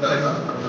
たい。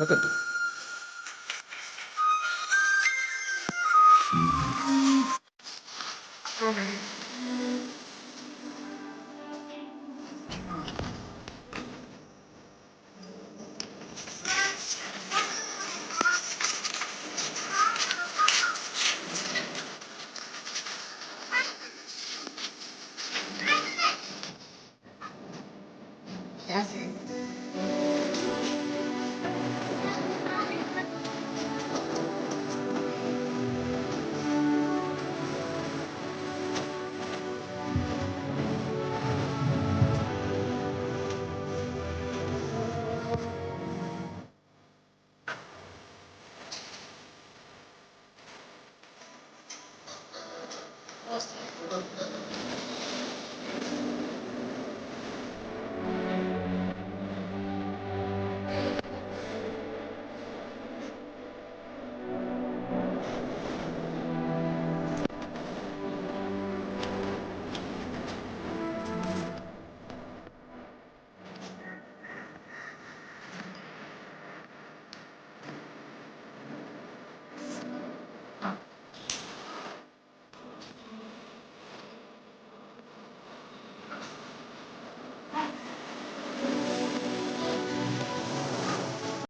kakak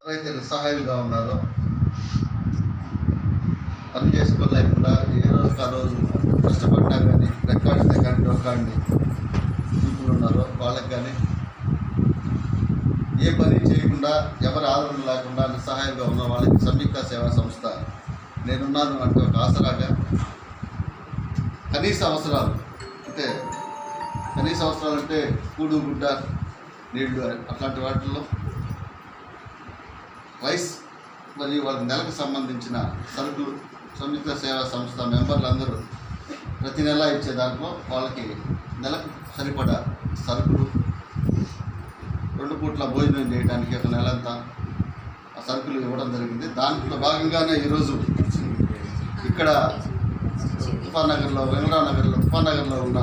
ఎవరైతే నిస్సహాయులుగా ఉన్నారో పని చేసుకోలేకుండా ఏ రోజు ఆ రోజు కష్టపడినా కానీ రెక్కాడితే కానీ డొక్కాడిని చూపులు ఉన్నారో వాళ్ళకి కానీ ఏ పని చేయకుండా ఎవరి ఆదరణ లేకుండా నిస్సహాయంగా ఉన్న వాళ్ళకి సంయుక్త సేవా సంస్థ నేనున్నాను అంటే ఒక ఆసరాగా కనీస అవసరాలు అంటే కనీస అవసరాలు అంటే కూడు గుడ్డ నీళ్ళు అట్లాంటి వాటిల్లో. రైస్ మరియు వాళ్ళ నెలకు సంబంధించిన సరుకులు సంయుక్త సేవా సంస్థ మెంబర్లందరూ ప్రతి నెల ఇచ్చే దాంట్లో వాళ్ళకి నెలకు సరిపడా సరుకులు రెండు పూట్ల భోజనం చేయడానికి ఒక నెలంతా ఆ సరుకులు ఇవ్వడం జరిగింది. దాంట్లో భాగంగానే ఈరోజు ఇక్కడ తుఫాన్ నగర్లో వెంగళరావు నగర్లో తుఫాన్ నగర్లో ఉన్న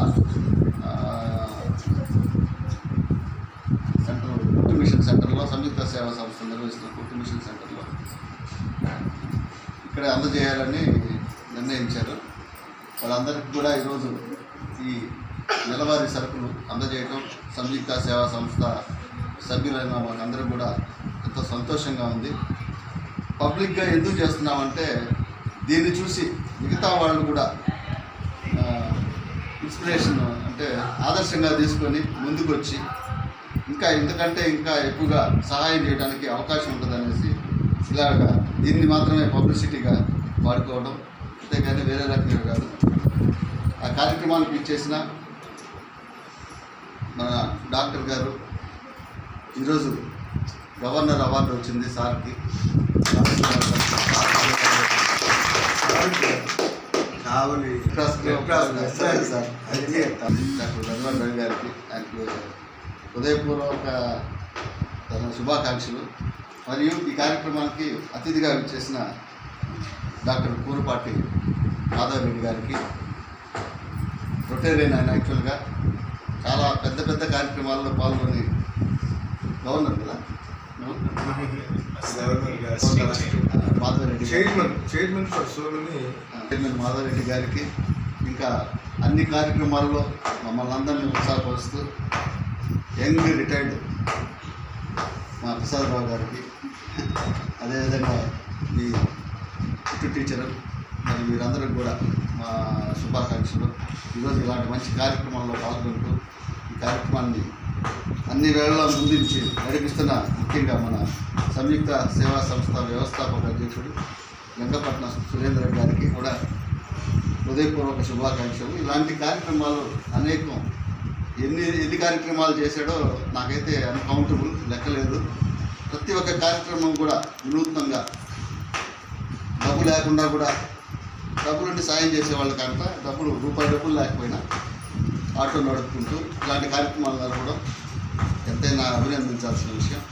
సెంటర్ కుట్టు మిషన్ సెంటర్లో సంయుక్త సేవా సంస్థ నిర్వహిస్తున్న కుట్టు మిషన్ సెంటర్లో. ఇక్కడ అందజేయాలని నిర్ణయించారు. వాళ్ళందరికీ కూడా ఈరోజు ఈ నెలవారీ సరుకులు అందజేయటం సంయుక్త సేవా సంస్థ సభ్యులైన వాళ్ళందరూ కూడా ఎంతో సంతోషంగా ఉంది. పబ్లిక్గా ఎందుకు చేస్తున్నామంటే దీన్ని చూసి మిగతా వాళ్ళు కూడా ఇన్స్పిరేషన్ అంటే ఆదర్శంగా తీసుకొని ముందుకు వచ్చి ఇంకా ఎందుకంటే ఇంకా ఎక్కువగా సహాయం చేయడానికి అవకాశం ఉంటుందనేసి ఇలాగా దీన్ని మాత్రమే పబ్లిసిటీగా వాడుకోవడం అంతేగాని వేరే రకంగా కాదు. ఆ కార్యక్రమానికి ఇచ్చేసిన మన డాక్టర్ గారు ఈరోజు గవర్నర్ అవార్డు వచ్చింది సార్కి. Kavali sir sir. Doctor Raghuvan Ravi గారికి ఆయనకు హృదయపూర్వక తన శుభాకాంక్షలు మరియు ఈ కార్యక్రమానికి అతిథిగా చేసిన డాక్టర్ కూరపాటి మాధవరెడ్డి గారికి రొటేరియన్ ఆయన యాక్చువల్గా చాలా పెద్ద పెద్ద కార్యక్రమాల్లో పాల్గొని గవర్నర్ కదా? Chairman chairman for so many chairman Madhava Reddy గారికి ఇంకా అన్ని కార్యక్రమాల్లో మమ్మల్ని అందరినీ ఉత్సాహపరుస్తూ యంగ్ రిటైర్డ్ మా ప్రసాదరావు గారికి అదేవిధంగా మీ చుట్టూ టీచర్ మరి మీరందరూ కూడా మా శుభాకాంక్షలు. ఈరోజు ఇలాంటి మంచి కార్యక్రమాల్లో పాల్గొంటూ ఈ కార్యక్రమాన్ని అన్ని వేళల్లో ముందుంచి నడిపిస్తున్న ముఖ్యంగా మన సంయుక్త సేవా సంస్థ వ్యవస్థాపక అధ్యక్షుడు వెంకపట్నం సురేంద్ర గారికి కూడా హృదయపూర్వక శుభాకాంక్షలు. ఇలాంటి కార్యక్రమాలు అనేకం. ఎన్ని ఎన్ని కార్యక్రమాలు చేశాడో నాకైతే అన్కౌంటబుల్ లెక్కలేదు. ప్రతి ఒక్క కార్యక్రమం కూడా వినూత్నంగా. డబ్బు లేకుండా కూడా డబ్బులుండి సాయం చేసే వాళ్ళకంట డబ్బులు రూపాయి డబ్బులు లేకపోయినా ఆటో నడుపుకుంటూ ఇలాంటి కార్యక్రమాలు కూడా ఎంతైనా అభినందించాల్సిన విషయం.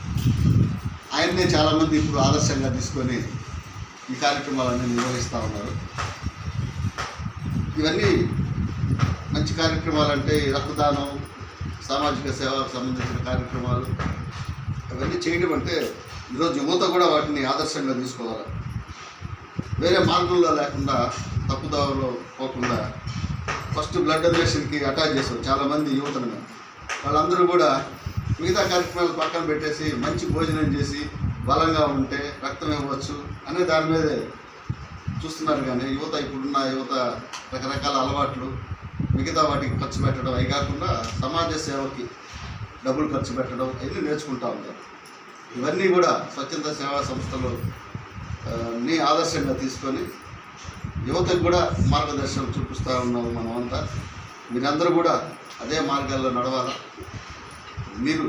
ఆయన్నే చాలామంది ఇప్పుడు ఆదర్శంగా తీసుకొని ఈ కార్యక్రమాలన్నీ నిర్వహిస్తూ ఉన్నారు. ఇవన్నీ మంచి కార్యక్రమాలు అంటే రక్తదానం సామాజిక సేవకు సంబంధించిన కార్యక్రమాలు అవన్నీ చేయడం అంటే ఈరోజు యువత కూడా వాటిని ఆదర్శంగా తీసుకోవాలి. వేరే మార్గంలో లేకుండా తప్పుదావలో పోకుండా ఫస్ట్ బ్లడ్ డొనేషన్కి అటాచ్ చేసాం చాలామంది యువతను. వాళ్ళందరూ కూడా మిగతా కార్యక్రమాలు పక్కన పెట్టేసి మంచి భోజనం చేసి బలంగా ఉంటే రక్తం ఇవ్వచ్చు అనే దాని మీదే చూస్తున్నారు కానీ యువత ఇప్పుడున్న యువత రకరకాల అలవాట్లు మిగతా వాటికి ఖర్చు పెట్టడం అవి కాకుండా సమాజ సేవకి డబ్బులు ఖర్చు పెట్టడం ఇవన్నీ నేర్చుకుంటా ఉంటారు ఇవన్నీ కూడా స్వచ్ఛంద సేవా సంస్థలు నీ ని ఆదర్శంగా తీసుకొని యువతకు కూడా మార్గదర్శనం చూపిస్తూ ఉన్నాము మనమంతా. మీరందరూ కూడా అదే మార్గాల్లో నడవాలా? మీరు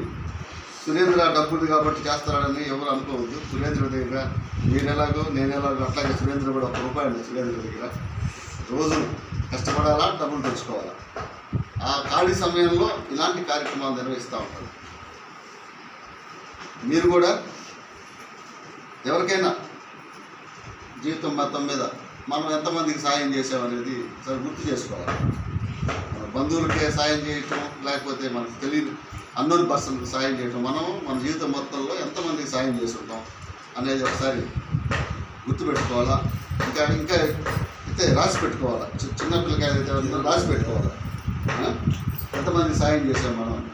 సురేంద్ర డబ్బులు కాబట్టి చేస్తారని ఎవరు అనుకోవద్దు. సురేంద్ర దగ్గర మీరు ఎలాగో నేను ఎలాగో అట్లాగే సురేంద్ర కూడా ఒక రూపాయి అండి సురేంద్ర దగ్గర. రోజు కష్టపడాలా డబ్బులు తెచ్చుకోవాలా? ఆ ఖాళీ సమయంలో ఇలాంటి కార్యక్రమాలు నిర్వహిస్తూ ఉంటారు. మీరు కూడా ఎవరికైనా జీవితం మొత్తం మీద మనం ఎంతమందికి సాయం చేసామనేది సరే గుర్తు చేసుకోవాలి. మన బంధువులకే సాయం చేయటం లేకపోతే మనకు తెలియదు. అన్నోన్ పర్సన్కి సాయం చేయటం. మనం మన జీవితం మొత్తంలో ఎంతమందికి సాయం చేస్తుంటాం అనేది ఒకసారి గుర్తుపెట్టుకోవాలా? ఇంకా ఇంకా అయితే రాసి పెట్టుకోవాలా? చి- చిన్న అయితే ఉందో రాసి పెట్టుకోవాలా? ఎంతమందికి సాయం చేసాం మనం?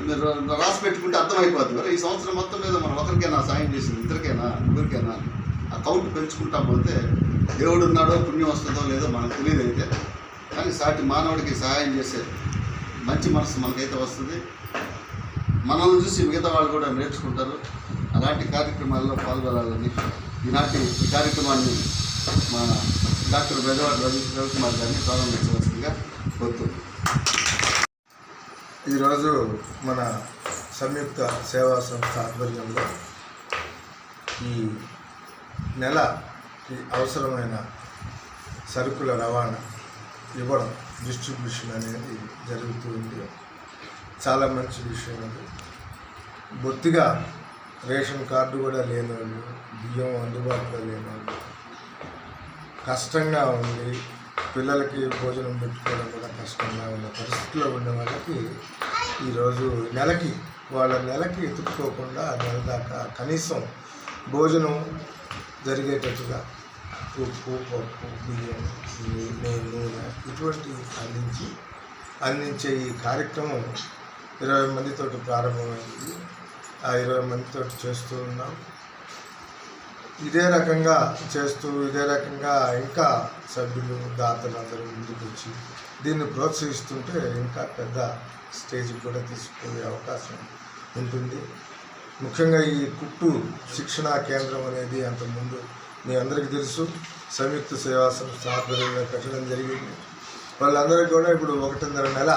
మీరు రాసి పెట్టుకుంటే అర్థమైపోద్ది మరి ఈ సంవత్సరం మొత్తం మీద మనం ఒకరికైనా సాయం చేసింది ఇద్దరికైనా ముగ్గురికైనా ఆ కౌంట్ పెంచుకుంటా పోతే దేవుడు ఉన్నాడో పుణ్యం వస్తుందో లేదో మనకు తెలియదు అయితే. కానీ సాటి మానవుడికి సహాయం చేసే మంచి మనసు మనకైతే వస్తుంది. మనల్ని చూసి మిగతా వాళ్ళు కూడా నేర్చుకుంటారు. అలాంటి కార్యక్రమాల్లో పాల్గొనాలని ఈనాటి ఈ కార్యక్రమాన్ని మా డాక్టర్ బెజవాడ రవి రవికుమార్ గారిని ప్రారంభించవలసిందిగా కోరుతుంది ఈరోజు మన సంయుక్త సేవా సంస్థ ఆధ్వర్యంలో ఈ నెలకి అవసరమైన సరుకుల రవాణా ఇవ్వడం డిస్ట్రిబ్యూషన్ అనేది జరుగుతూ ఉంది. చాలా మంచి విషయం అది. బొత్తిగా రేషన్ కార్డు కూడా లేనివాళ్ళు బియ్యం అందుబాటులో లేనివాళ్ళు కష్టంగా ఉంది పిల్లలకి భోజనం పెట్టుకోవడం కూడా కష్టంగా ఉన్న పరిస్థితిలో ఉన్న వాళ్ళకి ఈరోజు నెలకి వాళ్ళ నెలకి ఎత్తుక్కోకుండా నెల దాకా కనీసం భోజనం జరిగేటట్టుగా ఉప్పు పప్పు బియ్యం నేను ఇటువంటి అందించి అందించే ఈ కార్యక్రమం ఇరవై మందితో ప్రారంభమైంది. ఆ ఇరవై మందితోటి చేస్తూ ఉన్నాం. ఇదే రకంగా చేస్తూ ఇదే రకంగా ఇంకా సభ్యులు దాతలు అందరూ ముందుకు వచ్చి దీన్ని ప్రోత్సహిస్తుంటే ఇంకా పెద్ద స్టేజ్కి కూడా తీసుకునే అవకాశం ఉంటుంది. ముఖ్యంగా ఈ కుట్టు శిక్షణా కేంద్రం అనేది అంతకుముందు మీ అందరికీ తెలుసు. సంయుక్త సేవా సంస్థ ఆధ్వర్యంలో పెట్టడం జరిగింది. వాళ్ళందరికీ కూడా ఇప్పుడు ఒకటిన్నర నెల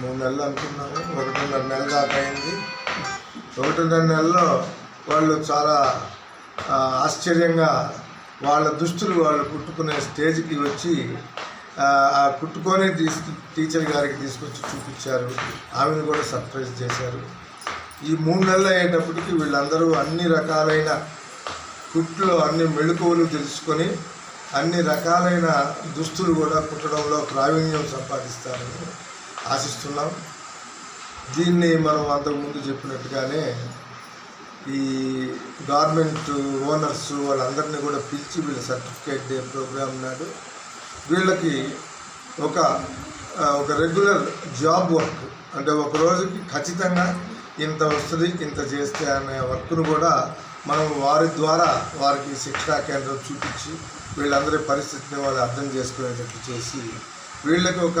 మూడు నెలలు అనుకున్నాము. ఒకటిన్నర నెల దాకా అయింది. ఒకటిన్నర నెలలో వాళ్ళు చాలా ఆశ్చర్యంగా వాళ్ళ దుస్తులు వాళ్ళు కుట్టుకునే స్టేజ్కి వచ్చి ఆ కుట్టుకొని తీసుకు టీచర్ గారికి తీసుకొచ్చి చూపించారు. ఆమెను కూడా సర్ప్రైజ్ చేశారు. ఈ మూడు నెలలు అయ్యేటప్పటికి వీళ్ళందరూ అన్ని రకాలైన కుట్లు అన్ని మెళుకువలు తెలుసుకొని అన్ని రకాలైన దుస్తులు కూడా కుట్టడంలో ప్రావీణ్యం సంపాదిస్తారని ఆశిస్తున్నాం. దీన్ని మనం అంతకుముందు చెప్పినట్టుగానే ఈ గవర్నమెంట్ ఓనర్స్ వాళ్ళందరినీ కూడా పిలిచి వీళ్ళ సర్టిఫికేట్ డే ప్రోగ్రామ్ నాడు వీళ్ళకి ఒక ఒక రెగ్యులర్ జాబ్ వర్క్ అంటే ఒక రోజుకి ఖచ్చితంగా ఇంత వస్తుంది ఇంత చేస్తే అనే వర్క్ను కూడా మనం వారి ద్వారా వారికి శిక్షణా కేంద్రం చూపించి వీళ్ళందరి పరిస్థితిని వాళ్ళు అర్థం చేసుకునేటట్టు చేసి వీళ్ళకి ఒక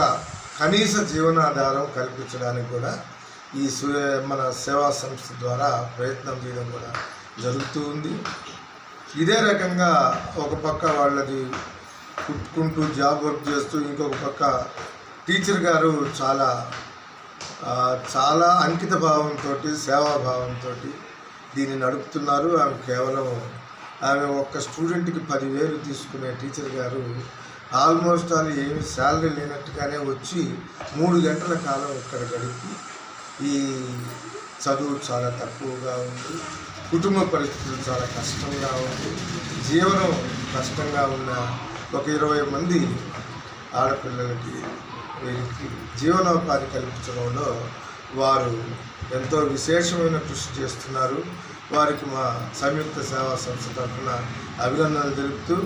కనీస జీవనాధారం కల్పించడానికి కూడా ఈ మన సేవా సంస్థ ద్వారా ప్రయత్నం చేయడం కూడా జరుగుతూ ఉంది. ఇదే రకంగా ఒక పక్క వాళ్ళది కుట్టుకుంటూ జాబ్ వర్క్ చేస్తూ ఇంకొక పక్క టీచర్ గారు చాలా చాలా అంకిత భావంతో సేవాభావంతో దీన్ని నడుపుతున్నారు. ఆమె కేవలం ఆమె ఒక్క స్టూడెంట్కి పదివేలు తీసుకునే టీచర్ గారు ఆల్మోస్ట్ ఆల్ ఏమి శాలరీ లేనట్టుగానే వచ్చి మూడు గంటల కాలం ఇక్కడ గడిపి ఈ చదువు చాలా తక్కువగా ఉంది కుటుంబ పరిస్థితులు చాలా కష్టంగా ఉంది జీవనం కష్టంగా ఉన్న ఒక ఇరవై మంది ఆడపిల్లలకి వీరికి జీవనోపాధి కల్పించడంలో వారు ఎంతో విశేషమైన కృషి చేస్తున్నారు. వారికి మా సంయుక్త సేవా సంస్థ తరఫున అభినందనలు తెలుపుతూ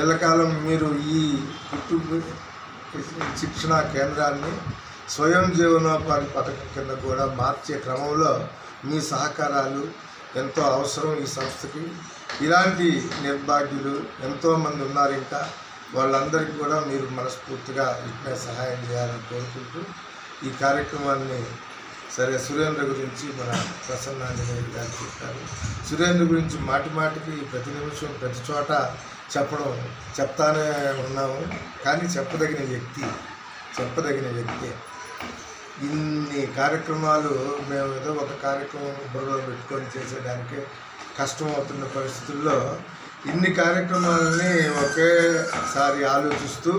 ఎల్లకాలం మీరు ఈ కుటుంబ శిక్షణా కేంద్రాన్ని స్వయం జీవనోపాధి పథకం కింద కూడా మార్చే క్రమంలో మీ సహకారాలు ఎంతో అవసరం ఈ సంస్థకి. ఇలాంటి నిర్భాగ్యులు ఎంతోమంది ఉన్నారు ఇంకా. వాళ్ళందరికీ కూడా మీరు మనస్ఫూర్తిగా ఇట్లా సహాయం చేయాలని కోరుకుంటూ ఈ కార్యక్రమాన్ని సరే సురేంద్ర గురించి మన ప్రసన్నాంజనేయులు గారు చెప్పారు. సురేంద్ర గురించి మాటి మాటికి ప్రతి నిమిషం ప్రతి చోట చెప్పడం చెప్తానే ఉన్నాము. కానీ చెప్పదగిన వ్యక్తి చెప్పదగిన వ్యక్తి. ఇన్ని కార్యక్రమాలు మేము ఏదో ఒక కార్యక్రమం బుర్రలో పెట్టుకొని చేసేదానికే కష్టం అవుతున్న పరిస్థితుల్లో ఇన్ని కార్యక్రమాలని ఒకేసారి ఆలోచిస్తూ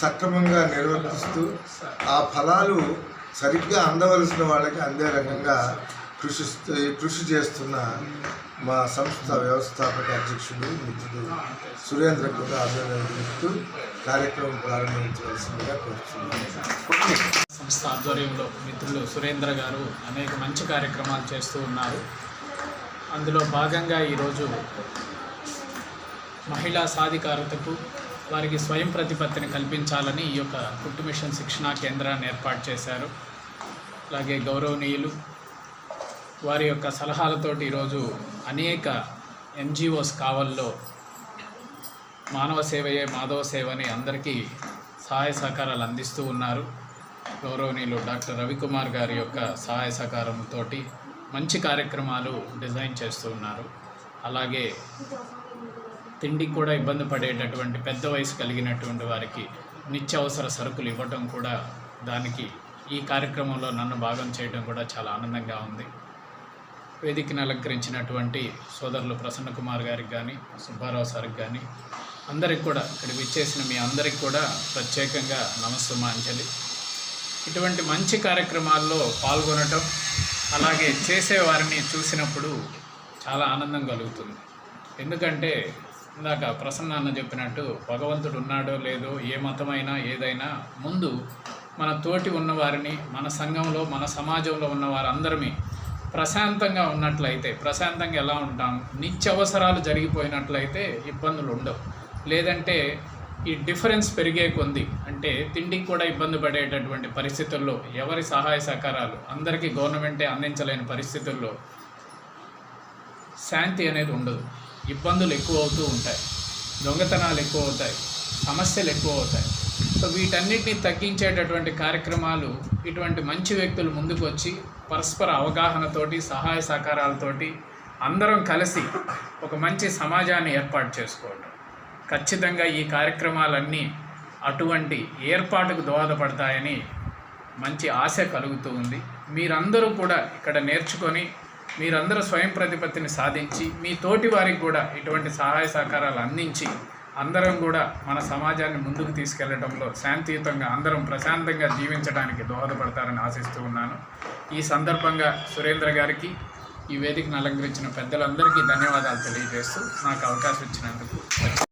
సక్రమంగా నిర్వర్తిస్తూ ఆ ఫలాలు సరిగ్గా అందవలసిన వాళ్ళకి అందే రకంగా కృషి కృషి చేస్తున్న మా సంస్థ వ్యవస్థాపక అధ్యక్షుడు మిత్రుడు సురేంద్ర కూడా అభినందనలు కార్యక్రమం ప్రారంభించవలసిందిగా కోరుతున్నాను. సంస్థ ఆధ్వర్యంలో మిత్రులు సురేంద్ర గారు అనేక మంచి కార్యక్రమాలు చేస్తూ ఉన్నారు. అందులో భాగంగా ఈరోజు మహిళా సాధికారతకు వారికి స్వయం ప్రతిపత్తిని కల్పించాలని ఈ యొక్క కుట్టు మిషన్ శిక్షణా కేంద్రాన్ని ఏర్పాటు చేశారు. అలాగే గౌరవనీయులు వారి యొక్క సలహాలతోటి ఈరోజు అనేక ఎన్జిఓస్ కావల్లో మానవ సేవయే మాధవ సేవని అందరికీ సహాయ సహకారాలు అందిస్తూ ఉన్నారు. గౌరవనీయులు డాక్టర్ రవికుమార్ గారి యొక్క సహాయ సహకారంతో మంచి కార్యక్రమాలు డిజైన్ చేస్తూ ఉన్నారు. అలాగే తిండికి కూడా ఇబ్బంది పడేటటువంటి పెద్ద వయసు కలిగినటువంటి వారికి నిత్యావసర సరుకులు ఇవ్వటం కూడా దానికి ఈ కార్యక్రమంలో నన్ను భాగం చేయడం కూడా చాలా ఆనందంగా ఉంది. వేదికను అలంకరించినటువంటి సోదరులు ప్రసన్న కుమార్ గారికి కానీ సుబ్బారావు సార్కి కానీ అందరికి కూడా ఇక్కడ విచ్చేసిన మీ అందరికి కూడా ప్రత్యేకంగా నమస్సుమాంజలి ఇటువంటి మంచి కార్యక్రమాల్లో పాల్గొనటం అలాగే చేసేవారిని చూసినప్పుడు చాలా ఆనందం కలుగుతుంది. ఎందుకంటే ఇందాక ప్రసన్న అన్న చెప్పినట్టు భగవంతుడు ఉన్నాడో లేదో ఏ మతమైనా ఏదైనా ముందు మన తోటి ఉన్నవారిని మన సంఘంలో మన సమాజంలో ఉన్న వారందరినీ ప్రశాంతంగా ఉన్నట్లయితే ప్రశాంతంగా ఎలా ఉంటాం? నిత్యవసరాలు జరిగిపోయినట్లయితే ఇబ్బందులు ఉండవు. లేదంటే ఈ డిఫరెన్స్ పెరిగే కొంది అంటే తిండికి కూడా ఇబ్బంది పడేటటువంటి పరిస్థితుల్లో ఎవరి సహాయ సహకారాలు? అందరికీ గవర్నమెంటే అందించలేని పరిస్థితుల్లో శాంతి అనేది ఉండదు. ఇబ్బందులు ఎక్కువ అవుతూ ఉంటాయి. దొంగతనాలు ఎక్కువ అవుతాయి. సమస్యలు ఎక్కువ అవుతాయి. సో వీటన్నిటిని తగ్గించేటటువంటి కార్యక్రమాలు ఇటువంటి మంచి వ్యక్తులు ముందుకు వచ్చి పరస్పర అవగాహనతోటి సహాయ సహకారాలతోటి అందరం కలిసి ఒక మంచి సమాజాన్ని ఏర్పాటు చేసుకోవడం. ఖచ్చితంగా ఈ కార్యక్రమాలన్నీ అటువంటి ఏర్పాటుకు దోహదపడతాయని మంచి ఆశ కలుగుతూ ఉంది. మీరందరూ కూడా ఇక్కడ నేర్చుకొని మీరందరూ స్వయం ప్రతిపత్తిని సాధించి మీ తోటి వారికి కూడా ఇటువంటి సహాయ సహకారాలు అందించి అందరం కూడా మన సమాజాన్ని ముందుకు తీసుకెళ్ళడంలో శాంతియుతంగా అందరం ప్రశాంతంగా జీవించడానికి దోహదపడతారని ఆశిస్తూ ఉన్నాను. ఈ సందర్భంగా సురేంద్ర గారికి ఈ వేదికను అలంకరించిన పెద్దలందరికీ ధన్యవాదాలు తెలియజేస్తూ నాకు అవకాశం ఇచ్చినందుకు